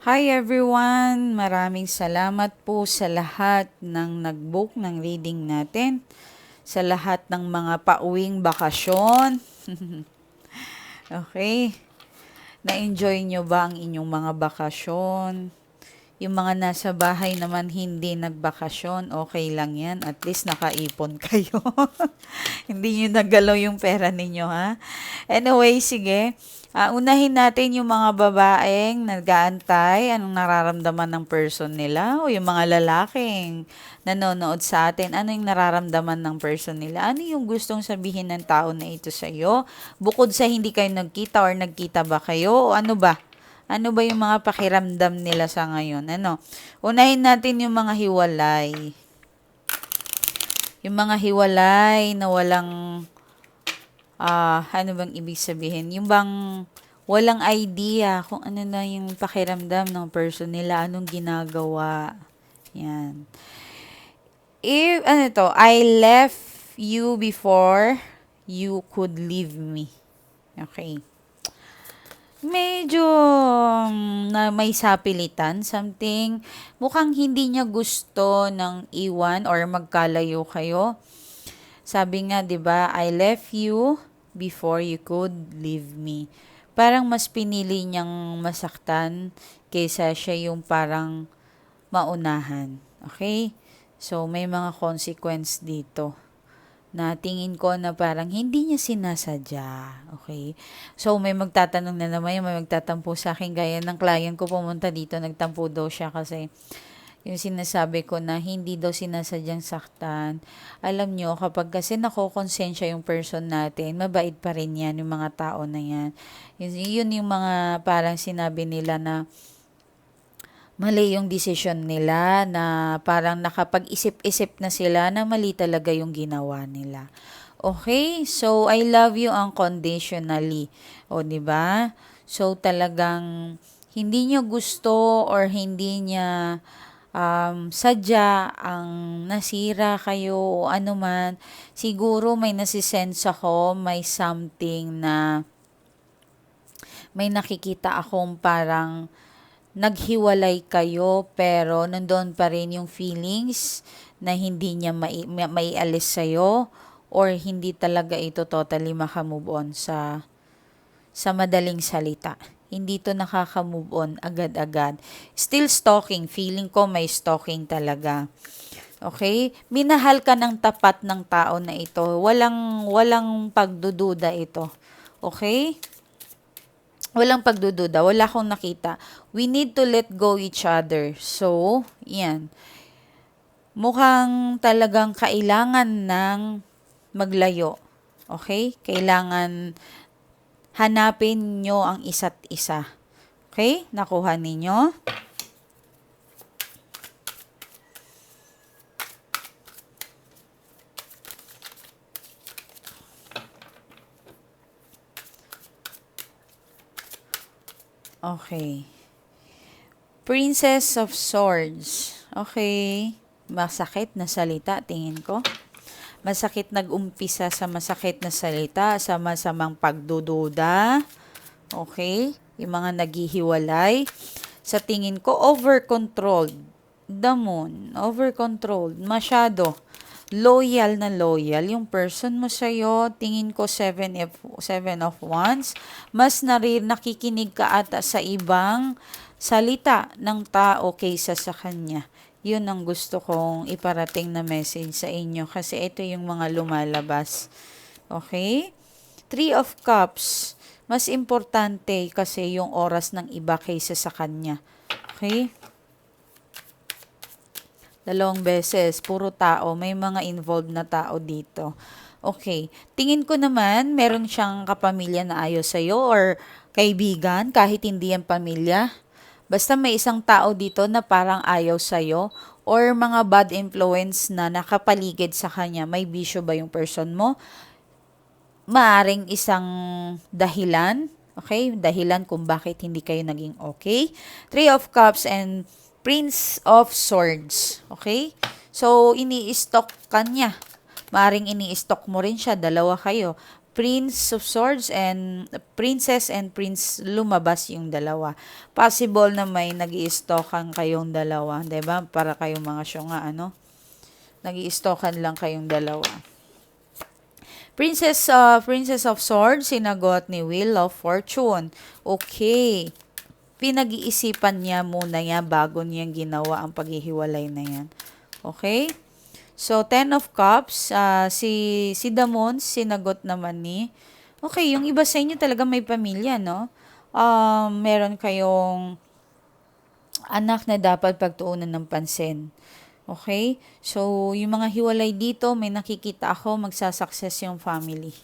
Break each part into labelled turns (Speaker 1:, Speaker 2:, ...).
Speaker 1: Hi everyone! Maraming salamat po sa lahat ng nag-book ng reading natin. Sa lahat ng mga pauwing bakasyon. okay. Na-enjoy nyo ba ang inyong mga bakasyon? Yung mga nasa bahay naman hindi nagbakasyon, okay lang yan. At least nakaipon kayo. hindi nyo nagalaw yung pera ninyo, ha? Anyway, sige. Uh, unahin natin yung mga babaeng nag-aantay, anong nararamdaman ng person nila, o yung mga lalaking nanonood sa atin, ano yung nararamdaman ng person nila, ano yung gustong sabihin ng tao na ito sa iyo, bukod sa hindi kayo nagkita or nagkita ba kayo, o ano ba? Ano ba yung mga pakiramdam nila sa ngayon? Ano? Unahin natin yung mga hiwalay. Yung mga hiwalay na walang uh, ano bang ibig sabihin? Yung bang walang idea kung ano na yung pakiramdam ng person nila, anong ginagawa. Yan. If, ano to, I left you before you could leave me. Okay. Medyo um, na may sapilitan, something. Mukhang hindi niya gusto ng iwan or magkalayo kayo. Sabi nga, 'di ba, I left you before you could leave me. Parang mas pinili niyang masaktan kaysa siya yung parang maunahan. Okay? So, may mga consequence dito na tingin ko na parang hindi niya sinasadya. Okay? So, may magtatanong na naman, may magtatampo sa akin, gaya ng client ko pumunta dito, nagtampo daw siya kasi yung sinasabi ko na hindi daw sinasadyang saktan. Alam nyo, kapag kasi nakokonsensya yung person natin, mabait pa rin yan, yung mga tao na yan. Yun, yun yung mga parang sinabi nila na mali yung decision nila, na parang nakapag-isip-isip na sila na mali talaga yung ginawa nila. Okay? So, I love you unconditionally. O, di ba? So, talagang hindi niya gusto or hindi niya um, sadya ang nasira kayo o ano man, siguro may nasisense ako, may something na may nakikita akong parang naghiwalay kayo pero nandoon pa rin yung feelings na hindi niya mai, mai alis sa'yo or hindi talaga ito totally makamove on sa sa madaling salita hindi to nakaka-move on agad-agad. Still stalking, feeling ko may stalking talaga. Okay? Minahal ka ng tapat ng tao na ito. Walang walang pagdududa ito. Okay? Walang pagdududa, wala akong nakita. We need to let go each other. So, yan. Mukhang talagang kailangan ng maglayo. Okay? Kailangan hanapin nyo ang isa't isa. Okay? Nakuha ninyo? Okay. Princess of Swords. Okay. Masakit na salita, tingin ko masakit nag-umpisa sa masakit na salita, sa masamang pagdududa. Okay? Yung mga naghihiwalay. Sa tingin ko, over-controlled. The moon, over-controlled. Masyado. Loyal na loyal. Yung person mo sa'yo, tingin ko 7 of, 7 of Wands. Mas narir, nakikinig ka ata sa ibang salita ng tao kaysa sa kanya yun ang gusto kong iparating na message sa inyo kasi ito yung mga lumalabas. Okay? Three of Cups, mas importante kasi yung oras ng iba kaysa sa kanya. Okay? Dalawang beses, puro tao, may mga involved na tao dito. Okay. Tingin ko naman, meron siyang kapamilya na ayaw sa'yo or kaibigan, kahit hindi yan pamilya Basta may isang tao dito na parang ayaw sa'yo or mga bad influence na nakapaligid sa kanya, may bisyo ba yung person mo? Maaring isang dahilan, okay? Dahilan kung bakit hindi kayo naging okay. Three of Cups and Prince of Swords, okay? So, ini-stock ka niya. Maaring ini-stock mo rin siya, dalawa kayo. Prince of Swords and Princess and Prince lumabas yung dalawa. Possible na may nag stalkan kayong dalawa, 'di ba? Para kayong mga syunga ano. nag stalkan lang kayong dalawa. Princess uh, Princess of Swords sinagot ni Wheel of Fortune. Okay. Pinag-iisipan niya muna niya bago niya ginawa ang paghihiwalay na yan. Okay? So, Ten of Cups, uh, si, si Damon, sinagot naman ni, okay, yung iba sa inyo talaga may pamilya, no? Um, meron kayong anak na dapat pagtuunan ng pansin. Okay? So, yung mga hiwalay dito, may nakikita ako, magsasucess yung family.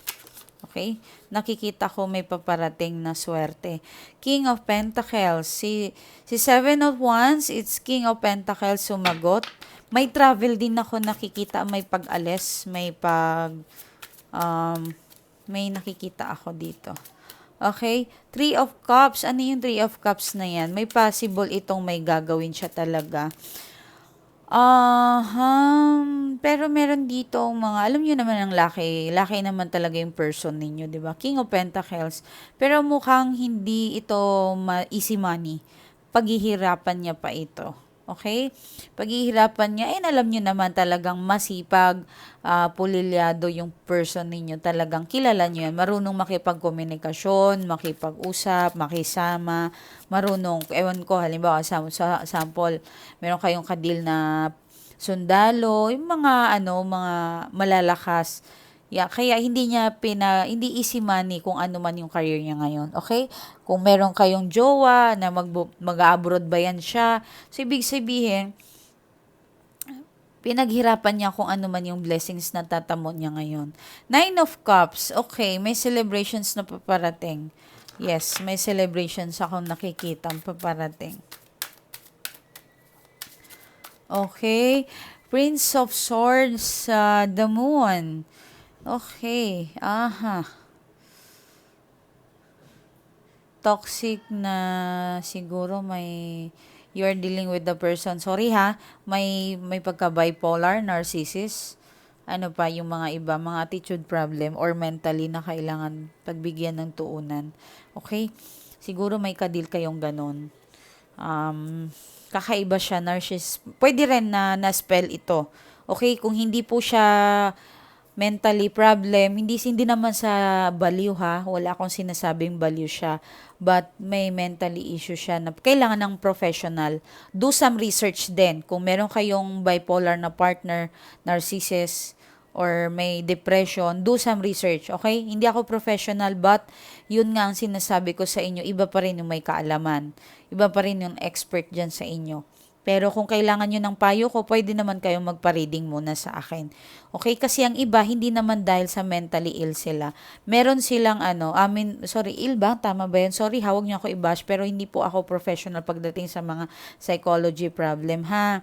Speaker 1: Okay? Nakikita ko may paparating na swerte. King of Pentacles. Si, si Seven of Wands, it's King of Pentacles sumagot. May travel din ako nakikita, may pag-alis, may pag, um, may nakikita ako dito. Okay? Three of Cups. Ano yung Three of Cups na yan? May possible itong may gagawin siya talaga. Ah, um, pero meron dito mga, alam niyo naman ang laki, laki naman talaga yung person ninyo, 'di ba? King of Pentacles. Pero mukhang hindi ito ma- easy money. Paghihirapan niya pa ito. Okay? Paghihirapan niya, eh alam niyo naman talagang masipag, uh, pulilyado yung person ninyo. Talagang kilala niyo yan. Marunong makipagkomunikasyon, makipag-usap, makisama, marunong, ewan ko, halimbawa, sa, sa sample, meron kayong kadil na sundalo, yung mga ano, mga malalakas Yeah, kaya hindi niya pina hindi easy money kung ano man yung career niya ngayon. Okay? Kung meron kayong jowa na mag mag-abroad ba yan siya. So ibig sabihin pinaghirapan niya kung ano man yung blessings na tatamo niya ngayon. Nine of Cups. Okay, may celebrations na paparating. Yes, may celebrations akong nakikita paparating. Okay. Prince of Swords, uh, the Moon. Okay. Aha. Toxic na siguro may you are dealing with the person. Sorry ha, may may pagka bipolar, narcissist. Ano pa yung mga iba, mga attitude problem or mentally na kailangan pagbigyan ng tuunan. Okay? Siguro may kadil kayong ganon. Um, kakaiba siya, narcissist. Pwede rin na na-spell ito. Okay? Kung hindi po siya mentally problem, hindi hindi naman sa baliw ha, wala akong sinasabing baliw siya, but may mentally issue siya na kailangan ng professional. Do some research din. Kung meron kayong bipolar na partner, narcissist, or may depression, do some research, okay? Hindi ako professional, but yun nga ang sinasabi ko sa inyo, iba pa rin yung may kaalaman. Iba pa rin yung expert dyan sa inyo. Pero kung kailangan nyo ng payo ko, pwede naman kayong magpa-reading muna sa akin. Okay? Kasi ang iba, hindi naman dahil sa mentally ill sila. Meron silang ano, I mean, sorry, ill ba? Tama ba yun? Sorry, hawag nyo ako i-bash, pero hindi po ako professional pagdating sa mga psychology problem, ha?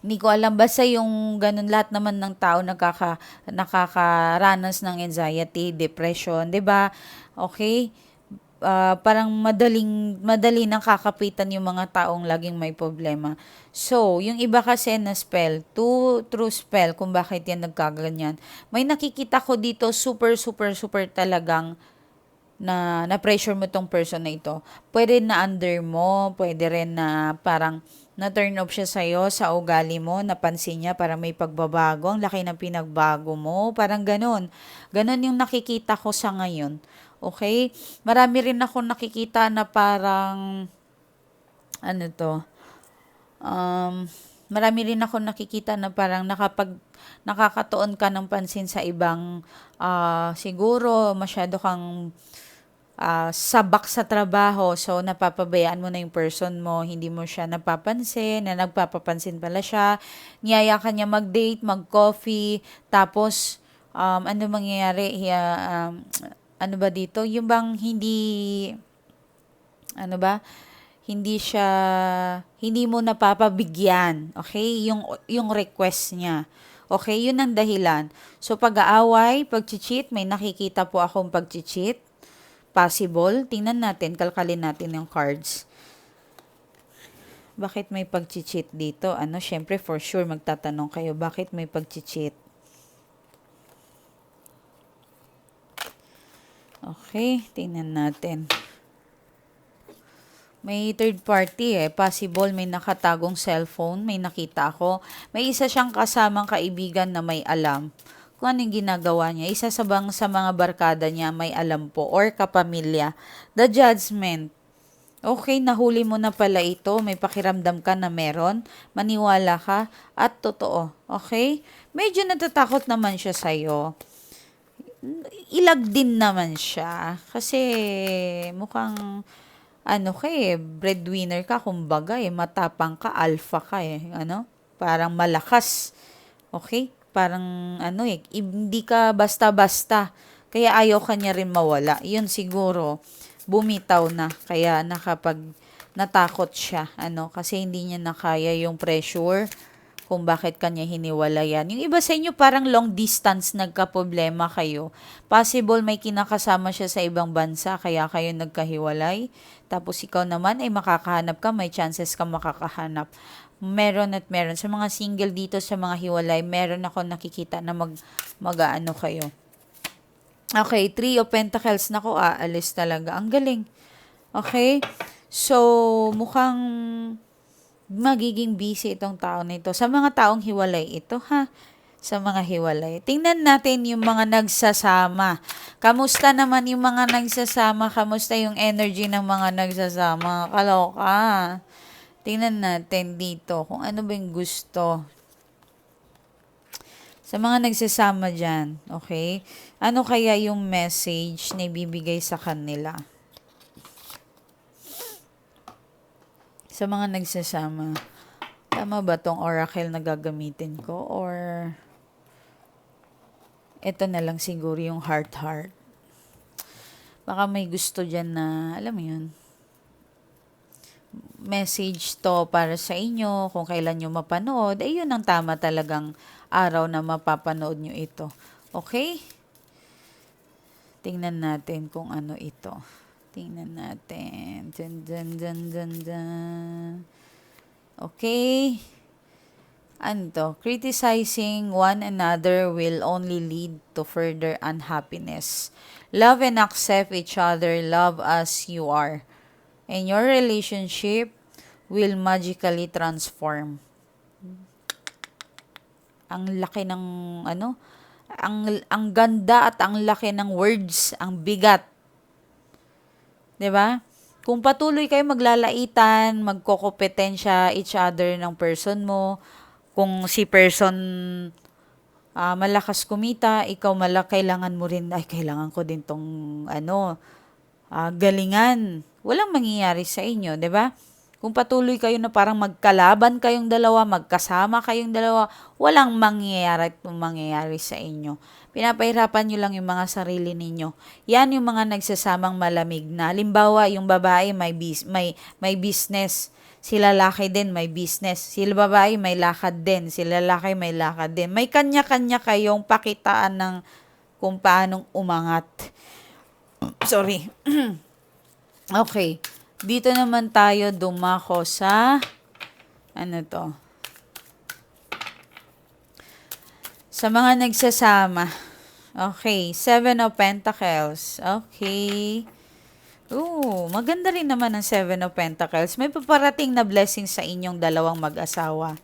Speaker 1: Hindi ko alam basta yung ganun lahat naman ng tao nakaka nakakaranas ng anxiety, depression, 'di ba? Okay? Uh, parang madaling madali nang kakapitan yung mga taong laging may problema. So, yung iba kasi na spell, two true spell kung bakit yan nagkaganyan. May nakikita ko dito super super super talagang na na pressure mo tong person na ito. Pwede na under mo, pwede rin na parang na turn off siya sa'yo, sa ugali mo, napansin niya para may pagbabago, ang laki ng pinagbago mo, parang ganun. Ganun yung nakikita ko sa ngayon. Okay? Marami rin ako nakikita na parang ano to? Um, marami rin ako nakikita na parang nakapag nakakatuon ka ng pansin sa ibang uh, siguro masyado kang uh, sabak sa trabaho. So napapabayaan mo na yung person mo. Hindi mo siya napapansin na nagpapapansin pala siya. Niyaya ka niya mag-date mag-coffee. Tapos um, ano mangyayari? Uh, um, ano ba dito, yung bang hindi, ano ba, hindi siya, hindi mo napapabigyan, okay, yung, yung request niya. Okay, yun ang dahilan. So, pag-aaway, pag-cheat, may nakikita po akong pag-cheat. Possible. Tingnan natin, kalkalin natin yung cards. Bakit may pag-cheat dito? Ano, syempre, for sure, magtatanong kayo, bakit may pag-cheat? Okay, tingnan natin. May third party eh. Possible may nakatagong cellphone, may nakita ako. May isa siyang kasamang kaibigan na may alam kung anong ginagawa niya. Isa sa bang sa mga barkada niya may alam po or kapamilya. The judgment. Okay, nahuli mo na pala ito. May pakiramdam ka na meron. Maniwala ka. At totoo. Okay? Medyo natatakot naman siya sa'yo ilag din naman siya. Kasi mukhang ano ka eh, breadwinner ka, kumbaga eh, matapang ka, alpha ka eh, ano? Parang malakas. Okay? Parang ano eh, hindi ka basta-basta. Kaya ayaw ka niya rin mawala. Yun siguro, bumitaw na. Kaya nakapag natakot siya, ano, kasi hindi niya nakaya yung pressure kung bakit kanya hiniwalayan. Yung iba sa inyo parang long distance nagka-problema kayo. Possible may kinakasama siya sa ibang bansa kaya kayo nagkahiwalay. Tapos ikaw naman ay makakahanap ka, may chances ka makakahanap. Meron at meron. Sa mga single dito, sa mga hiwalay, meron ako nakikita na mag, mag-ano kayo. Okay, three of pentacles. Nako, aalis talaga. Ang galing. Okay? So, mukhang magiging busy itong tao na ito. Sa mga taong hiwalay ito, ha? Sa mga hiwalay. Tingnan natin yung mga nagsasama. Kamusta naman yung mga nagsasama? Kamusta yung energy ng mga nagsasama? Kaloka. Tingnan natin dito kung ano ba yung gusto. Sa mga nagsasama dyan, okay? Ano kaya yung message na ibibigay sa kanila? Sa mga nagsasama, tama ba tong oracle na gagamitin ko? Or, ito na lang siguro yung heart-heart. Baka may gusto dyan na, alam mo yun, message to para sa inyo, kung kailan nyo mapanood, ay yun ang tama talagang araw na mapapanood nyo ito. Okay? Tingnan natin kung ano ito. Tingnan natin. Dun, dun, dun, dun, dun. Okay. Ano to? Criticizing one another will only lead to further unhappiness. Love and accept each other. Love as you are. And your relationship will magically transform. Ang laki ng ano, ang ang ganda at ang laki ng words, ang bigat 'Di ba? Kung patuloy kayo maglalaitan, magkokompetensya each other ng person mo, kung si person uh, malakas kumita, ikaw malak kailangan mo rin, ay kailangan ko din tong ano, uh, galingan. Walang mangyayari sa inyo, 'di ba? Kung patuloy kayo na parang magkalaban kayong dalawa, magkasama kayong dalawa, walang mangyayari at mangyayari sa inyo. Pinapahirapan nyo lang yung mga sarili ninyo. Yan yung mga nagsasamang malamig na. Halimbawa, yung babae may, bis, may, may business. Si lalaki din may business. Si babae may lakad din. Si lalaki may lakad din. May kanya-kanya kayong pakitaan ng kung paanong umangat. Sorry. okay. Dito naman tayo dumako sa ano to? Sa mga nagsasama. Okay, Seven of Pentacles. Okay. Ooh, maganda rin naman ang Seven of Pentacles. May paparating na blessing sa inyong dalawang mag-asawa.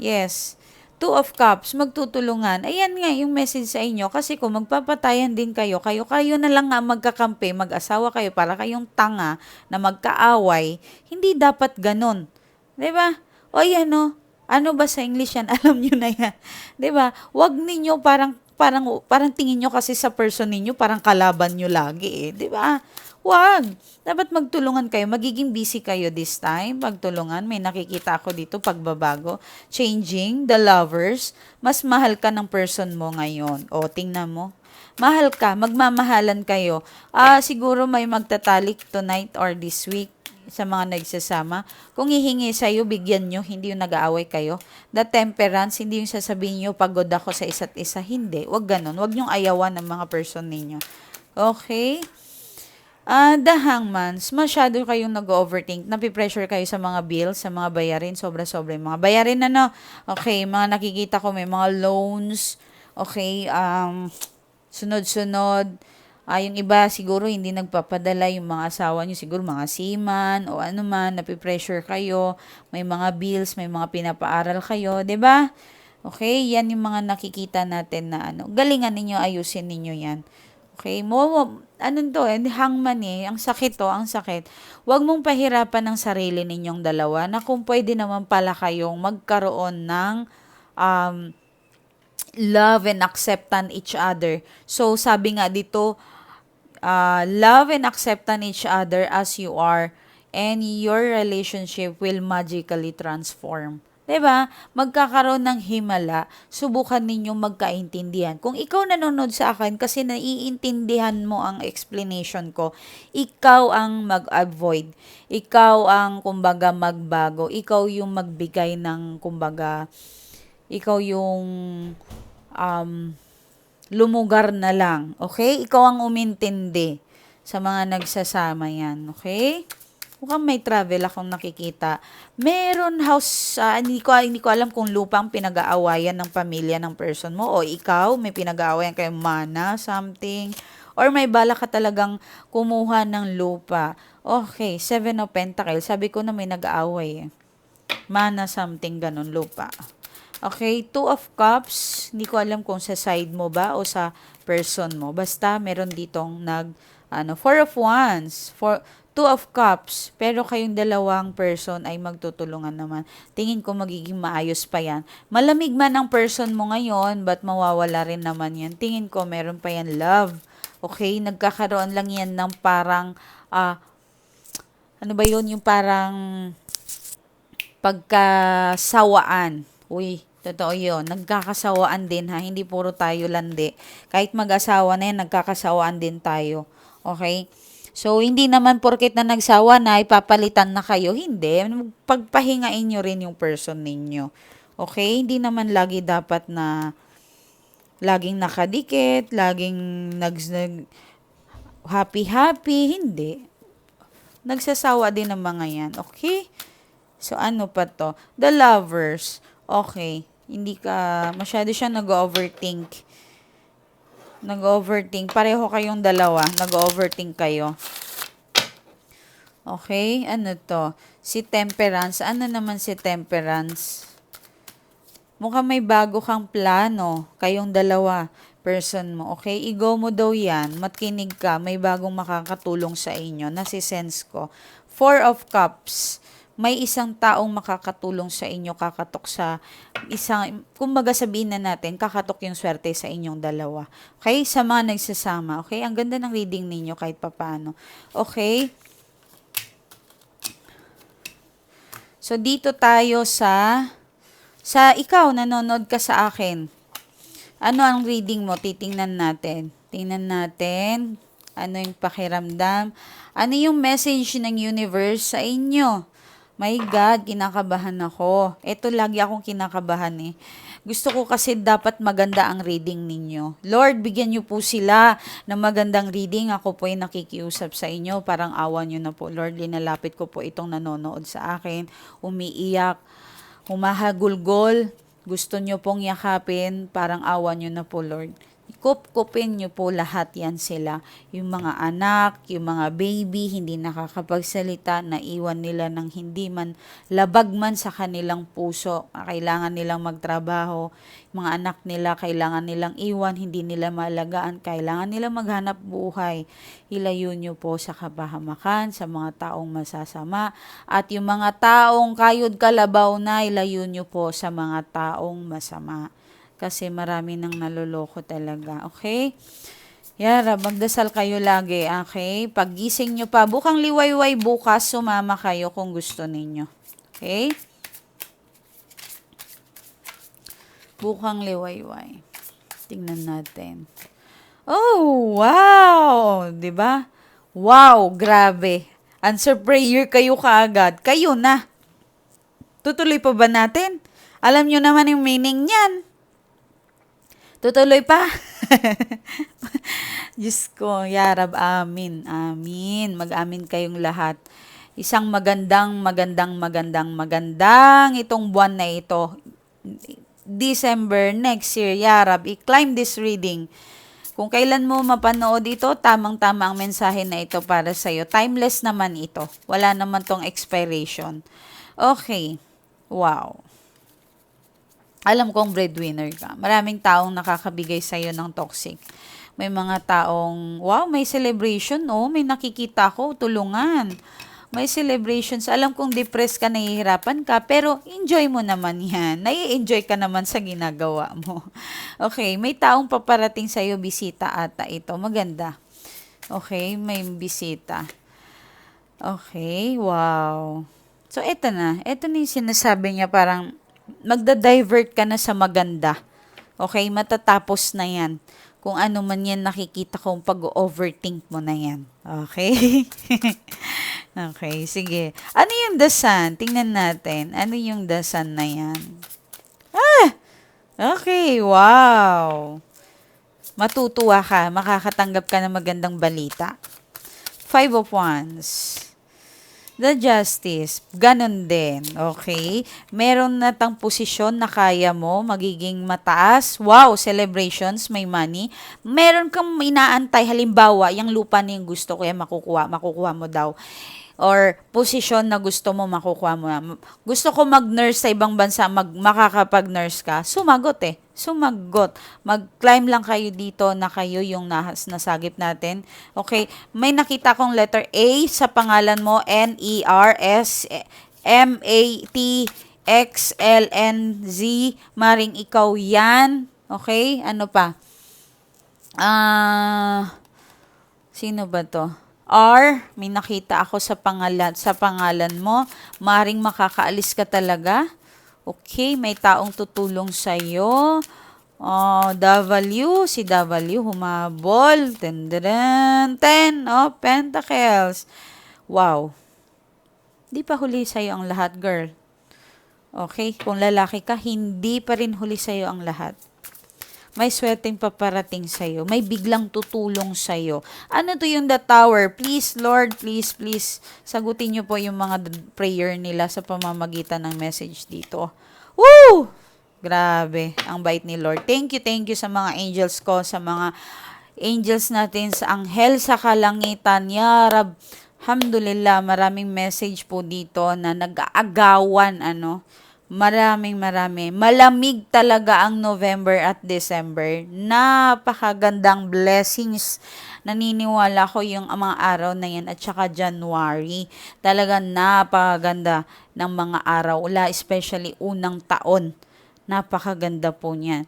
Speaker 1: Yes. Two of Cups, magtutulungan. Ayan nga yung message sa inyo. Kasi kung magpapatayan din kayo, kayo, kayo na lang nga magkakampi, mag-asawa kayo para kayong tanga na magkaaway, hindi dapat ganun. ba? Diba? O yan o, ano ba sa English yan? Alam nyo na yan. ba? Diba? Huwag ninyo parang, parang, parang tingin nyo kasi sa person ninyo, parang kalaban nyo lagi eh. ba? Wag. Dapat magtulungan kayo. Magiging busy kayo this time. Pagtulungan. May nakikita ako dito, pagbabago. Changing the lovers. Mas mahal ka ng person mo ngayon. O, tingnan mo. Mahal ka. Magmamahalan kayo. Ah, siguro may magtatalik tonight or this week sa mga nagsasama. Kung hihingi sa iyo, bigyan nyo, hindi yung nag-aaway kayo. The temperance, hindi yung sasabihin nyo, pagod ako sa isa't isa. Hindi. Wag ganun. Wag nyong ayawan ng mga person ninyo. Okay? Uh, the hangmans, masyado kayong nag-overthink, napipressure kayo sa mga bills, sa mga bayarin, sobra-sobra yung mga bayarin, ano, okay, mga nakikita ko may mga loans, okay, um, sunod-sunod, Ah, yung iba siguro hindi nagpapadala yung mga asawa nyo, siguro mga seaman o ano man, napipressure kayo, may mga bills, may mga pinapaaral kayo, ba? Okay, yan yung mga nakikita natin na ano. Galingan ninyo, ayusin ninyo yan. Okay, mo, mo- ano to, eh, hangman eh, ang sakit to, ang sakit. Huwag mong pahirapan ng sarili ninyong dalawa na kung pwede naman pala kayong magkaroon ng um, love and acceptance each other. So, sabi nga dito, uh, love and acceptance each other as you are and your relationship will magically transform. Ba? Magkakaroon ng himala, subukan ninyong magkaintindihan. Kung ikaw nanonood sa akin kasi naiintindihan mo ang explanation ko, ikaw ang mag-avoid. Ikaw ang kumbaga magbago. Ikaw yung magbigay ng kumbaga ikaw yung um, lumugar na lang. Okay? Ikaw ang umintindi sa mga nagsasama yan. Okay? Mukhang may travel akong nakikita. Meron house, ah, hindi, ko, hindi ko alam kung lupang pinag-aawayan ng pamilya ng person mo o ikaw may pinag-aawayan kay mana, something. Or may bala ka talagang kumuha ng lupa. Okay, Seven of Pentacles. Sabi ko na may nag-aaway. Mana something ganun, lupa. Okay, Two of Cups. Hindi ko alam kung sa side mo ba o sa person mo. Basta meron ditong nag, ano, Four of Wands. Four, Two of Cups. Pero kayong dalawang person ay magtutulungan naman. Tingin ko magiging maayos pa yan. Malamig man ang person mo ngayon, but mawawala rin naman yan. Tingin ko meron pa yan love. Okay, nagkakaroon lang yan ng parang, ah, ano ba yun, yung parang pagkasawaan. Uy, totoo yun. Nagkakasawaan din ha. Hindi puro tayo landi. Kahit mag-asawa na yan, nagkakasawaan din tayo. Okay? So, hindi naman porket na nagsawa na, ipapalitan na kayo. Hindi. Pagpahingain nyo rin yung person ninyo. Okay? Hindi naman lagi dapat na laging nakadikit, laging nag, nag happy-happy. Hindi. Nagsasawa din ng mga yan. Okay? So, ano pa to? The lovers. Okay. Hindi ka, masyado siya nag-overthink. Nag-overthink. Pareho kayong dalawa. Nag-overthink kayo. Okay? Ano to? Si Temperance. Ano naman si Temperance? Mukhang may bago kang plano. Kayong dalawa. Person mo. Okay? Igo mo daw yan. Matkinig ka. May bagong makakatulong sa inyo. Nasisense ko. Four of Cups may isang taong makakatulong sa inyo, kakatok sa isang, kumbaga sabihin na natin, kakatok yung swerte sa inyong dalawa. Okay? Sa mga nagsasama. Okay? Ang ganda ng reading ninyo kahit papano. Okay? So, dito tayo sa, sa ikaw, nanonood ka sa akin. Ano ang reading mo? Titingnan natin. Tingnan natin. Ano yung pakiramdam? Ano yung message ng universe sa inyo? My God, kinakabahan ako. Ito lagi akong kinakabahan eh. Gusto ko kasi dapat maganda ang reading ninyo. Lord, bigyan niyo po sila ng magandang reading. Ako po ay nakikiusap sa inyo. Parang awa niyo na po. Lord, linalapit ko po itong nanonood sa akin. Umiiyak, humahagulgol. Gusto niyo pong yakapin. Parang awa niyo na po, Lord kup-kupin nyo po lahat yan sila. Yung mga anak, yung mga baby, hindi nakakapagsalita, naiwan nila ng hindi man, labag man sa kanilang puso. Kailangan nilang magtrabaho. Mga anak nila, kailangan nilang iwan, hindi nila malagaan, kailangan nilang maghanap buhay. Ilayo nyo po sa kabahamakan, sa mga taong masasama. At yung mga taong kayod kalabaw na, ilayo nyo po sa mga taong masama kasi marami nang naloloko talaga. Okay? Yara, magdasal kayo lagi, okay? Paggising nyo pa, bukang liwayway bukas, sumama kayo kung gusto ninyo. Okay? Bukang liwayway. Tingnan natin. Oh, wow! ba? Wow, grabe. Answer prayer kayo kaagad. Kayo na. Tutuloy pa ba natin? Alam nyo naman yung meaning niyan. Tutuloy pa. Diyos ko, yarab, amin, amin. Mag-amin kayong lahat. Isang magandang, magandang, magandang, magandang itong buwan na ito. December next year, yarab, i-climb this reading. Kung kailan mo mapanood ito, tamang-tama ang mensahe na ito para sa'yo. Timeless naman ito. Wala naman tong expiration. Okay. Wow. Alam kong breadwinner ka. Maraming taong nakakabigay sa'yo ng toxic. May mga taong, wow, may celebration, oh, may nakikita ko, tulungan. May celebrations. Alam kong depressed ka, nahihirapan ka, pero enjoy mo naman yan. Nai-enjoy ka naman sa ginagawa mo. Okay, may taong paparating sa'yo, bisita ata ito. Maganda. Okay, may bisita. Okay, wow. So, eto na. Eto na yung sinasabi niya, parang magda-divert ka na sa maganda. Okay, matatapos na yan. Kung ano man yan nakikita kong pag-overthink mo na yan. Okay? okay, sige. Ano yung dasan? Tingnan natin. Ano yung dasan na yan? Ah! Okay, wow. Matutuwa ka. Makakatanggap ka ng magandang balita. Five of Wands. The Justice, ganun din, okay? Meron na tang posisyon na kaya mo, magiging mataas. Wow, celebrations, may money. Meron kang inaantay, halimbawa, yung lupa na yung gusto ko, yan makukuha, makukuha mo daw or posisyon na gusto mo makukuha mo. Gusto ko mag-nurse sa ibang bansa, mag makakapag-nurse ka. Sumagot eh. Sumagot. Mag-climb lang kayo dito na kayo yung nas nasagip natin. Okay? May nakita kong letter A sa pangalan mo, N E R S M A T X L N Z. Maring ikaw 'yan. Okay? Ano pa? Ah uh, Sino ba 'to? R, may nakita ako sa pangalan, sa pangalan mo. Maring makakaalis ka talaga. Okay, may taong tutulong sa iyo. Oh, W, si W humabol. Ten, ten, ten, oh, pentacles. Wow. Di pa huli sa iyo ang lahat, girl. Okay, kung lalaki ka, hindi pa rin huli sa iyo ang lahat may swerteng paparating sa'yo. May biglang tutulong sa'yo. Ano to yung the tower? Please, Lord, please, please, sagutin niyo po yung mga prayer nila sa pamamagitan ng message dito. Woo! Grabe, ang bait ni Lord. Thank you, thank you sa mga angels ko, sa mga angels natin, sa anghel sa kalangitan. Ya Rab, Alhamdulillah, maraming message po dito na nag-aagawan, ano, Maraming marami. Malamig talaga ang November at December. Napakagandang blessings. Naniniwala ko yung mga araw na yan at saka January. Talaga napakaganda ng mga araw. Wala especially unang taon. Napakaganda po niyan.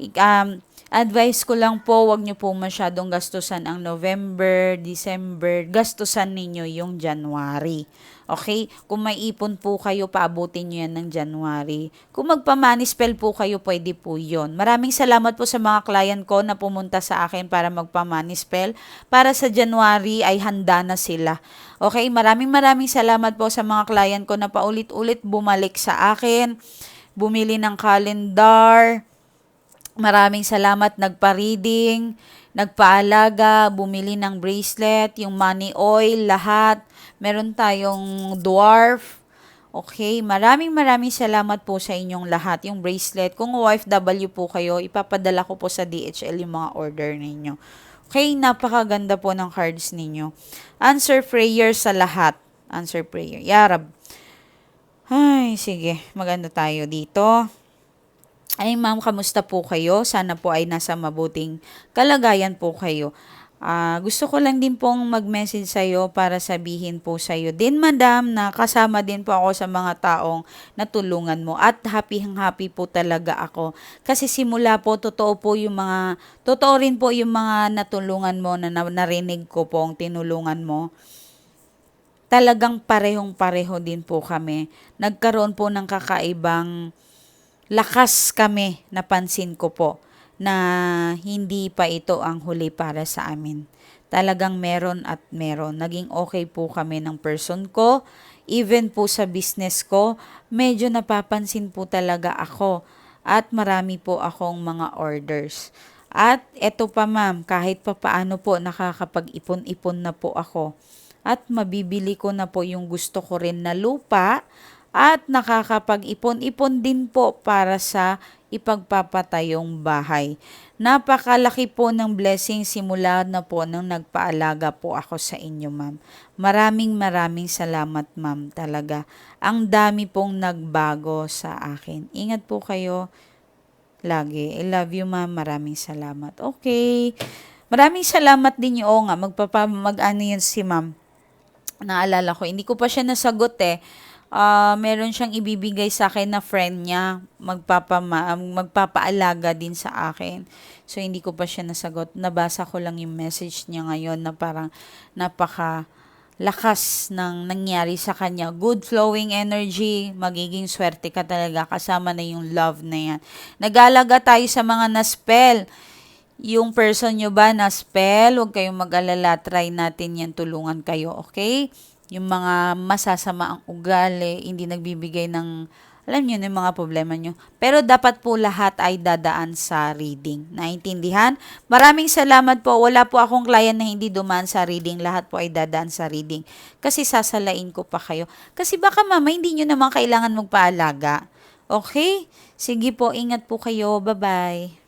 Speaker 1: Um, advice ko lang po, wag niyo po masyadong gastusan ang November, December. Gastusan ninyo yung January. Okay? Kung may ipon po kayo, paabutin nyo yan ng January. Kung magpa-money spell po kayo, pwede po yon. Maraming salamat po sa mga client ko na pumunta sa akin para magpa-money spell. Para sa January ay handa na sila. Okay? Maraming maraming salamat po sa mga client ko na paulit-ulit bumalik sa akin. Bumili ng calendar. Maraming salamat nagpa-reading, nagpaalaga, bumili ng bracelet, yung money oil, lahat. Meron tayong dwarf. Okay, maraming maraming salamat po sa inyong lahat. Yung bracelet, kung OFW po kayo, ipapadala ko po sa DHL yung mga order ninyo. Okay, napakaganda po ng cards ninyo. Answer prayer sa lahat. Answer prayer. Yarab. Ay, sige. Maganda tayo dito. Ay, ma'am, kamusta po kayo? Sana po ay nasa mabuting kalagayan po kayo. Uh, gusto ko lang din pong mag-message sa iyo para sabihin po sa iyo din madam na kasama din po ako sa mga taong natulungan mo at happy happy po talaga ako kasi simula po totoo po yung mga totoo rin po yung mga natulungan mo na narinig ko pong tinulungan mo talagang parehong pareho din po kami nagkaroon po ng kakaibang lakas kami napansin ko po na hindi pa ito ang huli para sa amin. Talagang meron at meron. Naging okay po kami ng person ko. Even po sa business ko, medyo napapansin po talaga ako. At marami po akong mga orders. At eto pa ma'am, kahit pa paano po nakakapag-ipon-ipon na po ako. At mabibili ko na po yung gusto ko rin na lupa at nakakapag-ipon-ipon din po para sa ipagpapatayong bahay. Napakalaki po ng blessing simula na po nang nagpaalaga po ako sa inyo, ma'am. Maraming maraming salamat, ma'am, talaga. Ang dami pong nagbago sa akin. Ingat po kayo lagi. I love you, ma'am. Maraming salamat. Okay. Maraming salamat din yung nga. Magpapa, mag-ano yun si ma'am. Naalala ko. Hindi ko pa siya nasagot eh. Ah, meron siyang ibibigay sa akin na friend niya. Magpapama, magpapaalaga din sa akin. So, hindi ko pa siya nasagot. Nabasa ko lang yung message niya ngayon na parang napaka lakas ng nangyari sa kanya. Good flowing energy, magiging swerte ka talaga kasama na yung love na yan. Nagalaga tayo sa mga na-spell. Yung person nyo ba na spell, huwag kayong mag-alala, try natin yan, tulungan kayo, okay? Yung mga masasama ang ugali, hindi nagbibigay ng, alam nyo, yung mga problema nyo. Pero dapat po lahat ay dadaan sa reading. Naintindihan? Maraming salamat po. Wala po akong client na hindi dumaan sa reading. Lahat po ay dadaan sa reading. Kasi sasalain ko pa kayo. Kasi baka mama, hindi nyo naman kailangan magpaalaga. Okay? Sige po, ingat po kayo. Bye-bye.